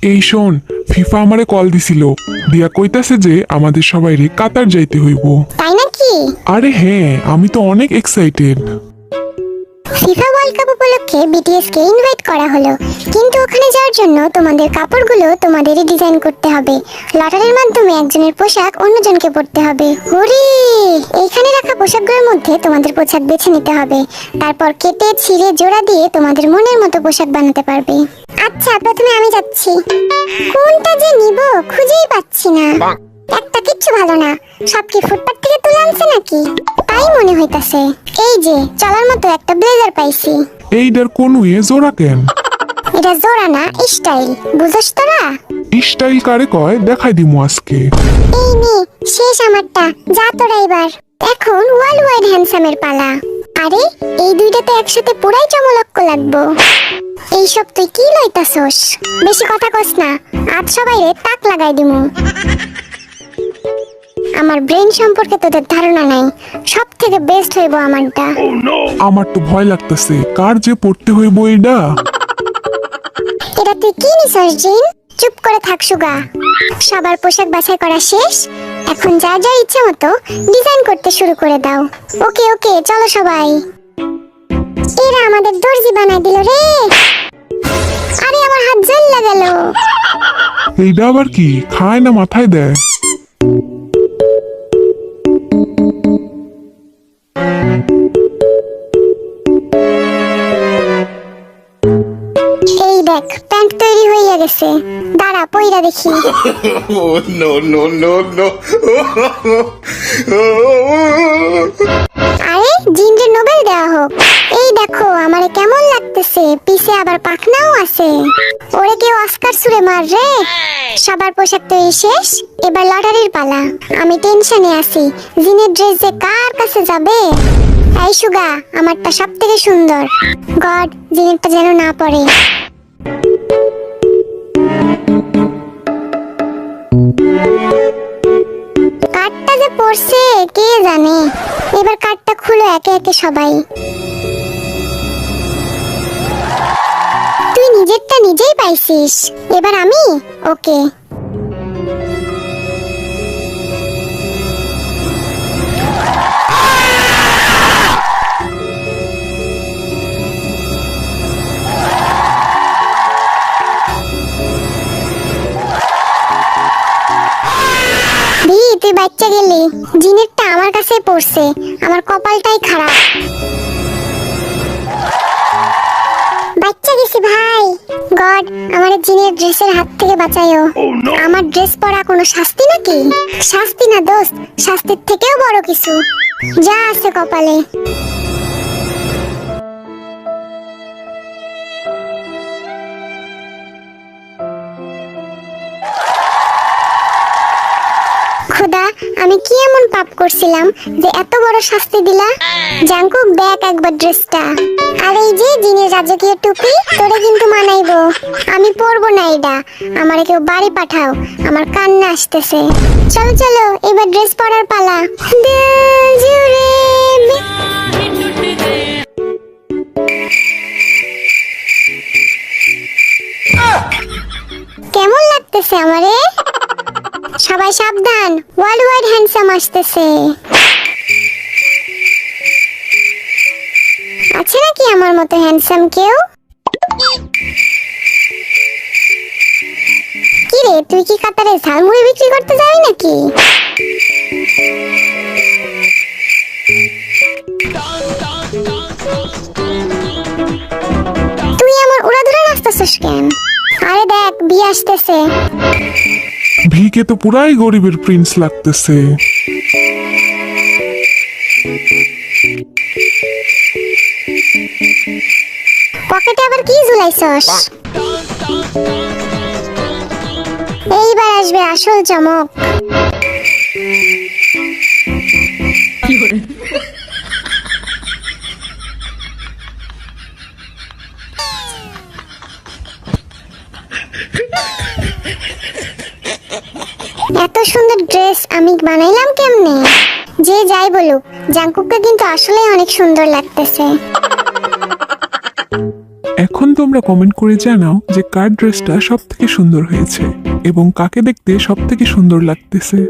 এই শোন ফিফা আমারে কল দিছিল। দিয়া কইতাছে যে আমাদের সবাইরে কাতার যাইতে হইব। তাই নাকি? আরে হ্যাঁ আমি তো অনেক এক্সাইটেড ফিফা ওয়ার্ল্ড কাপ উপলক্ষে বিটিএস কে ইনভাইট করা হলো। কিন্তু ওখানে যাওয়ার জন্য তোমাদের কাপড়গুলো তোমাদেরই ডিজাইন করতে হবে। লটারির মাধ্যমে একজনের পোশাক অন্যজনকে পরতে হবে। হরি এইখানে রাখা পোশাকগুলোর মধ্যে তোমাদের পোশাক বেছে নিতে হবে। তারপর কেটে ছিঁড়ে জোড়া দিয়ে তোমাদের মনের মতো পোশাক বানাতে পারবে। আচ্ছা প্রথমে আমি যাচ্ছি। কোনটা যে নিব খুঁজেই পাচ্ছি না। একটা কিচ্ছু ভালো না। সব কি ফুটপাত থেকে তুলে আনছে নাকি? তাই মনে হইতাছে। এই যে চলার মতো একটা ব্লেজার পাইছি। এইটার কোন ইয়ে জোড়া কেন? এটা জোড়া না স্টাইল। বুঝছ তোরা? স্টাইল কারে কয়? দেখাই দিমু আজকে। এই নে শেষ আমারটা। যা তোরা এবার। এখন ওয়ার্ল্ড ওয়াইড হ্যান্ডসামের পালা। আরে এই দুইটা তো একসাথে পুরাই চমলক্ক লাগবো। এইসব তুই কি লইতাছস? বেশি কথা কস না আজ সবাই রে তাক লাগাই দিমু। আমার ব্রেন সম্পর্কে তোদের ধারণা নাই সব থেকে বেস্ট হইব আমারটা। আমার তো ভয় লাগতেছে কার যে পড়তে হইব এইটা এটা তুই কি নিছস জিন? চুপ করে থাক সুগা। সবার পোশাক বাছাই করা শেষ? এখন যা যা ইচ্ছে মতো ডিজাইন করতে শুরু করে দাও। ওকে ওকে চলো সবাই। এরা আমাদের দর্জি বানাই দিল রে। জ্বললে গেল। এইটা আবার কি? খায় না মাথায় দেয়। এই দেখ প্যান্ট তৈরি হইয়া গেছে। দাঁড়া পইরা দেখি। Oh no no no no! আরে জিনকে নোবেল দেওয়া হোক এই দেখো আমারে কেমন লাগতেছে পিছে আবার পাখনাও আছে। ওরে কেউ অস্কার সুরে মার রে। সবার পোশাক তৈরি শেষ, এবার লটারির পালা। আমি টেনশনে আছি, জিনের ড্রেস যে কার কাছে যাবে? এই সুগা, আমারটা সব থেকে সুন্দর। গড, জিনেরটা যেন না পড়ে। কার্ডটা যে পড়ছে, কে জানে? এবার কার্ডটা খুলো একে একে সবাই। নিজেরটা নিজেই পাইছিস। এবার আমি, ওকে। তুই বাচ্চা গেলি। জিনেরটা আমার কাছে পড়ছে। আমার কপালটাই খারাপ। গেছি ভাই। গড আমার জিনের ড্রেসের হাত থেকে বাঁচায়ও আমার ড্রেস পরা কোনো শাস্তি নাকি? শাস্তি না দোস্ত শাস্তির থেকেও বড় কিছু। যা আছে কপালে। আমি কি এমন পাপ করছিলাম যে এত বড় শাস্তি দিলা? জাঙ্কুক দেখ একবার ড্রেসটা। আর এই যে জিনের রাজকীয় টুপি, তোরে কিন্তু মানাইবো। আমি পরবো না এটা। আমারে কেউ বাড়ি পাঠাও। আমার কান্না আসতেছে। চলো চলো, এবার ড্রেস পরার পালা। কেমন লাগতেছে আমারে? সবাই সাবধান। ওয়ার্ল্ড ওয়াইড হ্যান্ডসাম আসতেছে। আছে নাকি আমার মতো হ্যান্ডসাম কেউ? কি রে, তুই কি কাতারে ঝালমুড়ি বিক্রি করতে যাবি নাকি? তুই আমার উড়াধুরা নাচতেছিস কেন? আরে দেখ, বিয়ে আসতেছে। ভিকে তো পুরাই গরিবের প্রিন্স লাগতেছে। পকেটে আবার কি ঝুলাইছস? এইবার আসবে আসল চমক। এত সুন্দর ড্রেস আমি বানাইলাম কেমনে? যে যাই বলুক জাঙ্কুককে কিন্তু আসলে অনেক সুন্দর লাগতেছে। এখন তোমরা কমেন্ট করে জানাও যে কার ড্রেসটা সব থেকে সুন্দর হয়েছে এবং কাকে দেখতে সব থেকে সুন্দর লাগতেছে।